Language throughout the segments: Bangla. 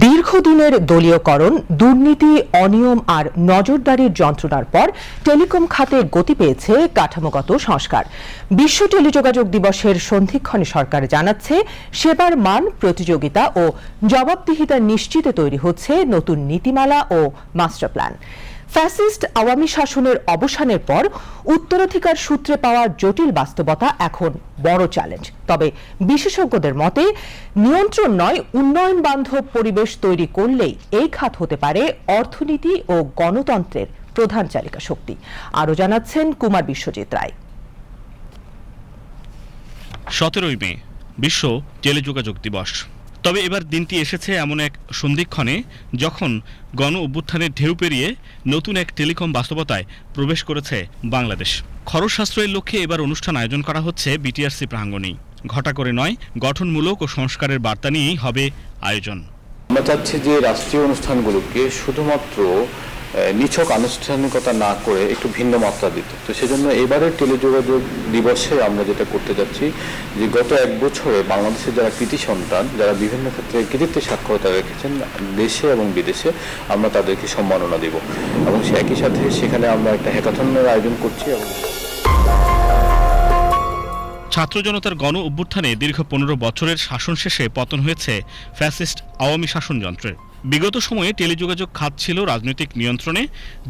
দীর্ঘদিনের দলীয়করণ, দুর্নীতি, অনিয়ম আর নজরদারির যন্ত্রণার পর টেলিকম খাতে গতি পেয়েছে কাঠামোগত সংস্কার। বিশ্ব টেলিযোগাযোগ দিবসের সন্ধিক্ষণে সরকার জানাচ্ছে, সেবার মান প্রতিযোগিতা ও জবাবদিহিতা নিশ্চিতে তৈরি হচ্ছে নতুন নীতিমালা ও মাস্টার প্ল্যান ফ্যাসিস্ট আওয়ামী শাসনের অবসানের পর উত্তরাধিকার সূত্রে পাওয়া জটিল বাস্তবতা এখন বড় চ্যালেঞ্জ। তবে বিশেষজ্ঞদের মতে, নিয়ন্ত্রণ নয়, উন্নয়ন বান্ধব পরিবেশ তৈরি করলেই এই খাত হতে পারে অর্থনীতি ও গণতন্ত্রের প্রধান চালিকা শক্তি। আরও জানাচ্ছেন কুমার বিশ্বজিৎ রায়। সতেরোই মে, বিশ্ব টেলিযোগাযোগ দিবস। তবে এবার দিনটি এসেছে এমন এক সন্ধিক্ষণে যখন গণ অভ্যুত্থানের ঢেউ পেরিয়ে নতুন এক টেলিকম বাস্তবতায় প্রবেশ করেছে বাংলাদেশ। খরচ সাশ্রয়ের লক্ষ্যে এবার অনুষ্ঠান আয়োজন করা হচ্ছে বিটিআরসি প্রাঙ্গণেই ঘটা করে নয়, গঠনমূলক ও সংস্কারের বার্তা নিয়েই হবে আয়োজন। আমরা চাচ্ছি যে রাষ্ট্রীয় অনুষ্ঠানগুলোকে শুধুমাত্র নিছক আনুষ্ঠানিকতা না করে একটু ভিন্ন মাত্রা দিতে। তো সেজন্য এবারের টেলিযোগাযোগ দিবসে আমরা যেটা করতে যাচ্ছি যে গত এক বছরে বাংলাদেশের যারা কৃতি সন্তান, যারা বিভিন্ন ক্ষেত্রে কৃতিত্বের সাক্ষরতা রেখেছেন, দেশে এবং বিদেশে আমরা তাদেরকে সম্মাননা দেব। এবং সে একই সাথে সেখানে আমরা একটা হ্যাকাথনের আয়োজন করছি এবং ছাত্র জনতার গণ অভ্যুত্থানে দীর্ঘ পনেরো বছরের শাসন শেষে পতন হয়েছে ফ্যাসিস্ট আওয়ামী শাসনযন্ত্রের বিগত সময়ে টেলিযোগাযোগ খাত ছিল রাজনৈতিক নিয়ন্ত্রণে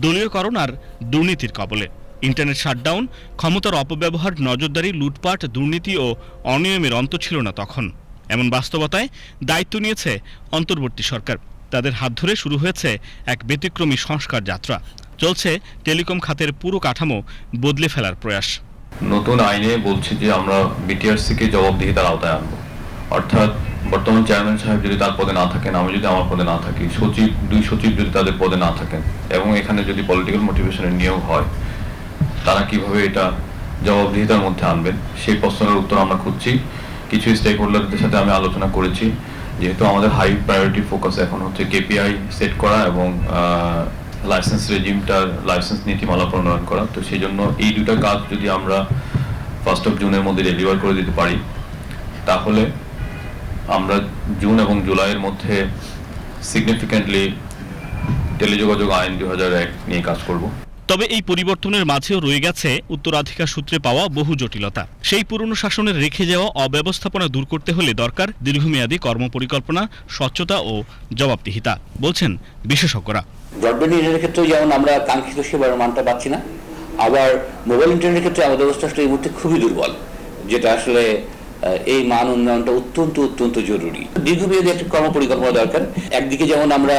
দলীয়করণ আর দুর্নীতির কবলে। ইন্টারনেট শাটডাউন, ক্ষমতার অপব্যবহার, নজরদারি, লুটপাট, দুর্নীতি ও অনিয়মের অন্ত ছিল না তখন। এমন বাস্তবতায় দায়িত্ব নিয়েছে অন্তর্বর্তী সরকার। তাদের হাত ধরে শুরু হয়েছে এক ব্যতিক্রমী সংস্কার যাত্রা। চলছে টেলিকম খাতের পুরো কাঠামো বদলে ফেলার প্রয়াস। নতুন আইনে বলছে যে আমরা বিটিআরসি কে জবাবদিহিতার আওতায় আনব। অর্থাৎ বর্তমান চেয়ারম্যান সাহেব যদি তার পদে না থাকেন, আমি যদি আমার পদে না থাকি, সচিব, দুই সচিব যদি তাদের পদে না থাকেন এবং এখানে যদি পলিটিক্যাল মোটিভেশনের নিয়োগ হয়, তারা কীভাবে এটা জবাবদিহিতার মধ্যে আনবেন? সেই প্রশ্নের উত্তর আমরা খুঁজছি। কিছু স্টেক হোল্ডারদের সাথে আমি আলোচনা করেছি। যেহেতু আমাদের হাই প্রায়োরিটি ফোকাস এখন হচ্ছে কেপিআই সেট করা এবং লাইসেন্স রেজিমটার লাইসেন্স নীতিমালা প্রণয়ন করা। তো সেই জন্য এই দুটা কাজ যদি আমরা ফার্স্ট অফ জুনের মধ্যে ডেলিভার করে দিতে পারি, তাহলে আমরা জুন এবং জুলাইয়ের মধ্যে সিগনিফিক্যান্টলি টেলিযোগাযোগ আইন দুই হাজার এক নিয়ে কাজ করব। তবে এই পরিবর্তনের মাঝেও রয়ে গেছে উত্তরাধিকার সূত্রে পাওয়া বহু জটিলতা। সেই পুরনো শাসনের রেখে যাওয়া অব্যবস্থাপনা দূর করতে হলে দরকার দীর্ঘমেয়াদী কর্মপরিকল্পনা স্বচ্ছতা ও জবাবদিহিতা বলছেন বিশেষজ্ঞরা। ব্রডব্যান্ড ইন্টারনেটের ক্ষেত্রেও যেমন আমরা কাঙ্ক্ষিত সেবার মানটা পাচ্ছি না আবার মোবাইল ইন্টারনেটের ক্ষেত্রে আমাদের অবস্থা আসলে এই মুহূর্তে খুবই দুর্বল যেটা আসলে এই মান উন্নয়নটা অত্যন্ত অত্যন্ত জরুরি। দীর্ঘমেয়াদী একটা কর্মপরিকল্পনা দরকার। একদিকে যেমন আমরা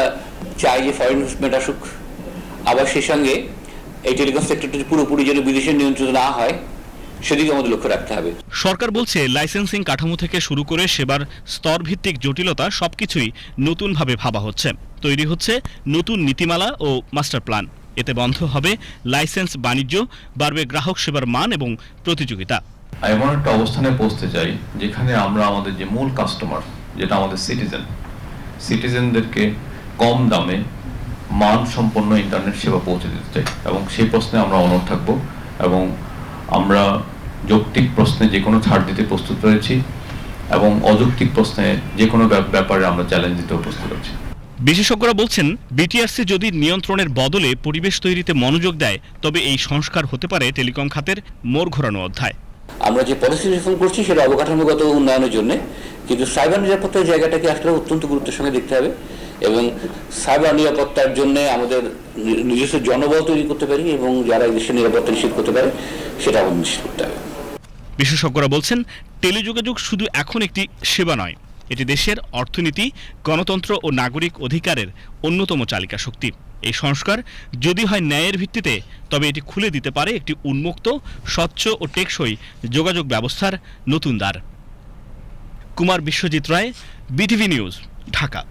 চাই যে ফরেন ইনভেস্টমেন্ট আসুক, আবার সেই সঙ্গে এই টেলিকম সেক্টরটা পুরোপুরি যেন বিদেশের নিয়ন্ত্রণ না হয় সেদিকে আমাদের লক্ষ্য রাখতে হবে। সরকার বলছে লাইসেন্সিং কাঠামো থেকে শুরু করে সেবার স্তরভিত্তিক জটিলতা সবকিছুই নতুনভাবে ভাবা হচ্ছে। তৈরি হচ্ছে নতুন নীতিমালা ও মাস্টার প্ল্যান। এতে বন্ধ হবে লাইসেন্স বাণিজ্য, বাড়বে গ্রাহক সেবার মান এবং প্রতিযোগিতা। এমন একটা অবস্থানে পৌঁছতে চাই, যেখানে আমরা আমাদের যে মূল কাস্টমার যেটা আমাদের সিটিজেন সিটিজেনদেরকে কম দামে মান সম্পন্ন ইন্টারনেট সেবা পৌঁছে দিতে চাই। এবং সেই প্রশ্নে আমরা অনড় থাকব এবং আমরা যৌক্তিক প্রশ্নে যে কোনো ছাড় দিতে প্রস্তুত রয়েছি এবং অযৌক্তিক প্রশ্নে যে কোনো ব্যাপারে আমরা চ্যালেঞ্জ দিতেও প্রস্তুত আছি। বিশেষজ্ঞরা বলছেন বিটিআরসি যদি নিয়ন্ত্রণের বদলে পরিবেশ তৈরিতে মনোযোগ দেয়, তবে এই সংস্কার হতে পারে টেলিকম খাতের মোড় ঘোরানো অধ্যায়। আমরা যে পলিসি রিফর্ম করছি সেটা অবকাঠামোগত উন্নয়নের জন্য, কিন্তু সাইবার নিরাপত্তার জায়গাটাকে আসলে অত্যন্ত গুরুত্বের সঙ্গে দেখতে হবে এবং সাইবার নিরাপত্তার জন্য আমাদের নিজস্ব জনবল তৈরি করতে পারি এবং যারা এই দেশের নিরাপত্তা নিশ্চিত করতে পারে, সেটা আমাদের নিশ্চিত করতে হবে। বিশেষজ্ঞরা বলছেন, টেলিযোগাযোগ শুধু এখন একটি সেবা নয় এটি দেশের অর্থনীতি, গণতন্ত্র ও নাগরিক অধিকারের অন্যতম চালিকা শক্তি। এই সংস্কার যদি হয় ন্যায়ের ভিত্তিতে, তবে এটি খুলে দিতে পারে একটি উন্মুক্ত, স্বচ্ছ ও টেকসই যোগাযোগ ব্যবস্থার নতুন দ্বার। Kumar Biswajit Roy, BTV news, Dhaka.